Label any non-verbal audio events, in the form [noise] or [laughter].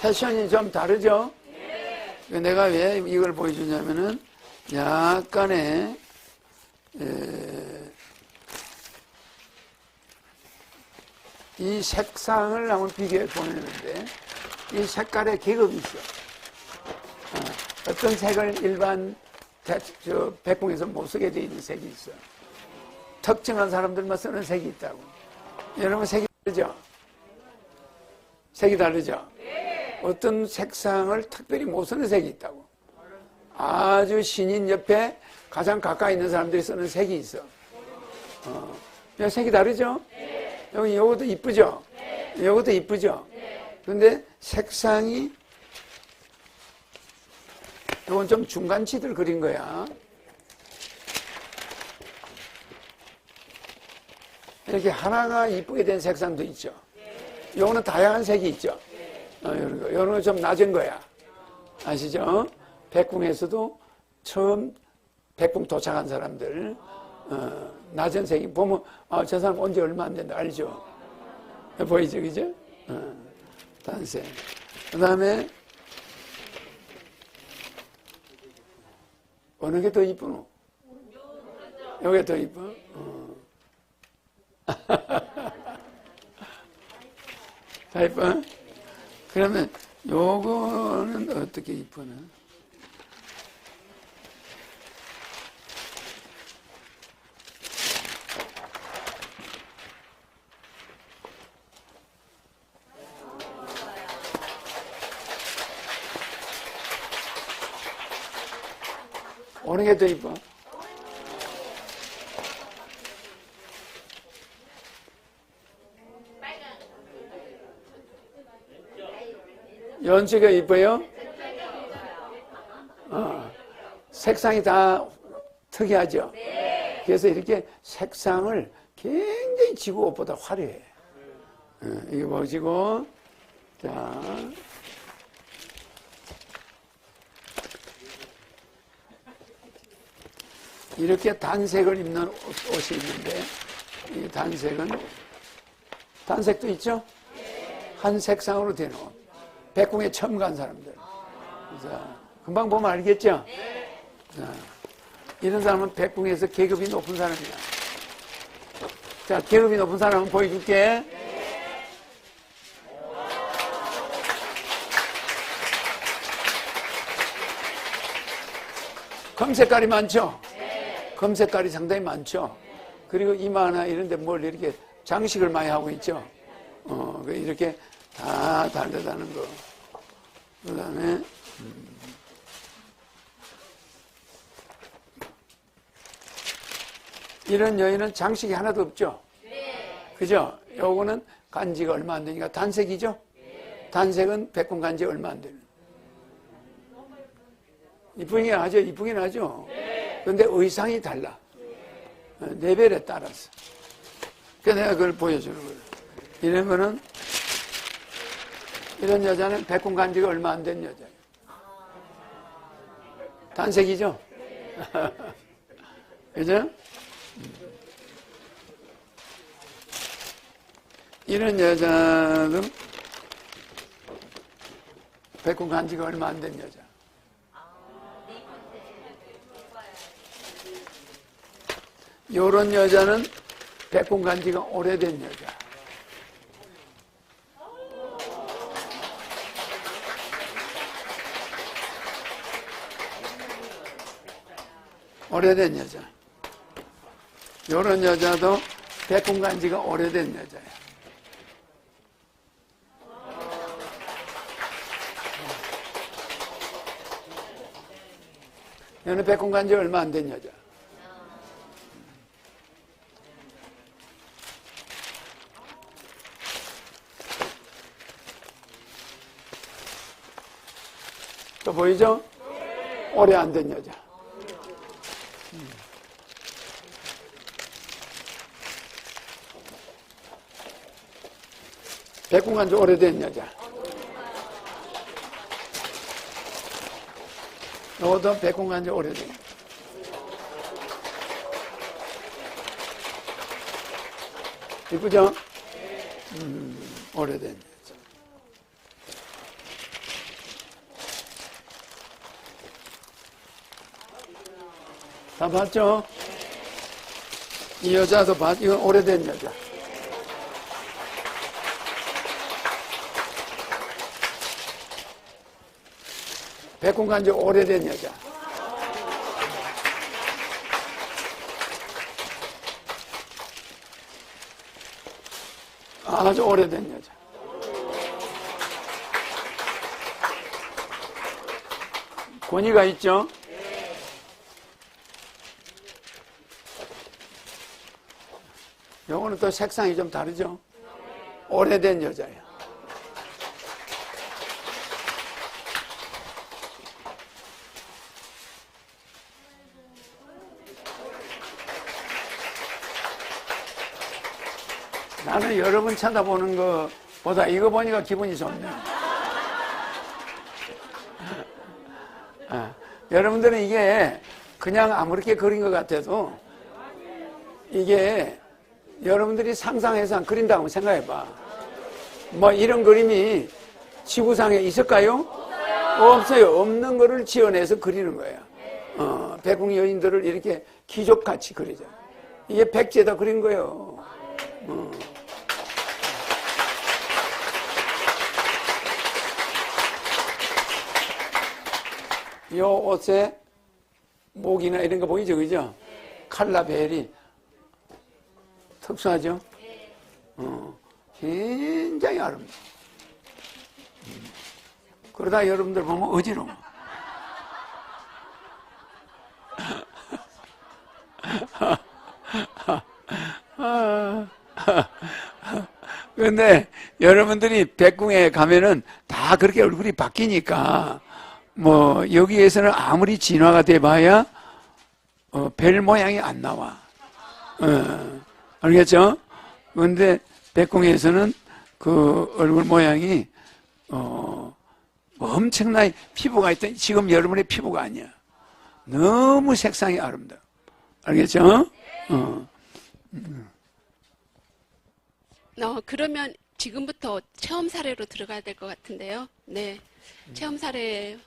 패션이 좀 다르죠? 내가 왜 이걸 보여주냐면은 약간의 에, 이 색상을 한번 비교해 보는데 이 색깔의 계급이 있어. 어, 떤 색을 일반 백봉에서 못 쓰게 돼 있는 색이 있어. 특정한 사람들만 쓰는 색이 있다고. 여러분 색이 다르죠? 색이 다르죠? 어떤 색상을 특별히 못 쓰는 색이 있다고. 아주 신인 옆에 가장 가까이 있는 사람들이 쓰는 색이 있어. 어, 색이 다르죠? 여기 요것도 이쁘죠? 요것도 이쁘죠? 근데 색상이 이건 좀 중간치들 그린 거야. 이렇게 하나가 이쁘게 된 색상도 있죠. 요거는 다양한 색이 있죠. 어, 이런 거. 이런 거 좀 낮은 거야. 아시죠? 백궁에서도 처음 백궁 도착한 사람들, 어, 낮은 색이 보면, 아, 저 사람 온 지 얼마 안 된다. 알죠? 보이죠? 그죠? 어, 단색. 그 다음에, 어느 게 더 이쁘노? 요게 더 이뻐? 어. [laughs] 다 이뻐? 그러면 요거는 어떻게 이쁘나? 어느 게 더 이뻐? 연지가 이뻐요? 어, 색상이 다 특이하죠? 그래서 이렇게 색상을 굉장히 지구 옷보다 화려해. 어, 이게 보시고, 자. 이렇게 단색을 입는 옷, 이 있는데, 이 단색은, 단색도 있죠? 한 색상으로 된 옷. 백궁에 처음 간 사람들. 자, 금방 보면 알겠죠? 자, 이런 사람은 백궁에서 계급이 높은 사람이야. 자, 계급이 높은 사람은 보여줄게. 검색깔이 많죠? 검색깔이 상당히 많죠? 그리고 이마나 이런 데 뭘 이렇게 장식을 많이 하고 있죠? 어, 그 이렇게 다 다르다는 거. 그 다음에, 음. 이런 여인은 장식이 하나도 없죠? 그죠? 요거는 간지가 얼마 안 되니까 단색이죠? 단색은 백군 간지 얼마 안 되는. 이쁘긴 하죠? 이쁘긴 하죠? 근데 의상이 달라. 어, 레벨에 따라서. 그래서 내가 그걸 보여주는 거예요. 이런 거는 이런 여자는 백군 간 지가 얼마 안 된 여자예요. 단색이죠? [laughs] 그죠? 이런 여자는 백군 간 지가 얼마 안 된 여자. 요런 여자는 백군 간 지가 오래된 여자. 오래된 여자. 요런 여자도 백군 간 지가 오래된 여자야. 얘는 백군 간지 얼마 안 된 여자. 또 보이죠? 오래 안 된 여자. 백궁한 지 오래된 여자. 너도 백궁한 지 오래된. 여자. 이쁘죠? 음, 오래된 여자. 다 봤죠? 이 여자도 봤, 이건 오래된 여자. 백군 간 지 오래된 여자. 아주 오래된 여자. 권위가 있죠? 요거는 또 색상이 좀 다르죠? 오래된 여자예요. 나는 여러분 쳐다보는 것보다 이거 보니까 기분이 좋네. 아, 여러분들은 이게 그냥 아무렇게 그린 것 같아도 이게 여러분들이 상상해서 그린다고 생각해 봐. 뭐 이런 그림이 지구상에 있을까요? 없어요. 없는 거를 지어내서 그리는 거예요. 어, 백궁 여인들을 이렇게 귀족같이 그리죠. 이게 백제다 그린 거예요. 어. 요 옷에 목이나 이런 거 보이죠, 그죠? 칼라 벨이 특수하죠? 어, 굉장히 아름다워. 음. 그러다 여러분들 보면 어지러워. [laughs] 근데 여러분들이 백궁에 가면은 다 그렇게 얼굴이 바뀌니까 뭐 여기에서는 아무리 진화가 돼봐야 어, 별 모양이 안 나와. 어, 알겠죠? 그런데 백궁에서는 그 얼굴 모양이 어, 엄청나게 피부가 있던 지금 여러분의 피부가 아니야. 너무 색상이 아름다워. 알겠죠? 어. 어, 그러면 지금부터 체험 사례로 들어가야 될 것 같은데요. 네. 체험 사례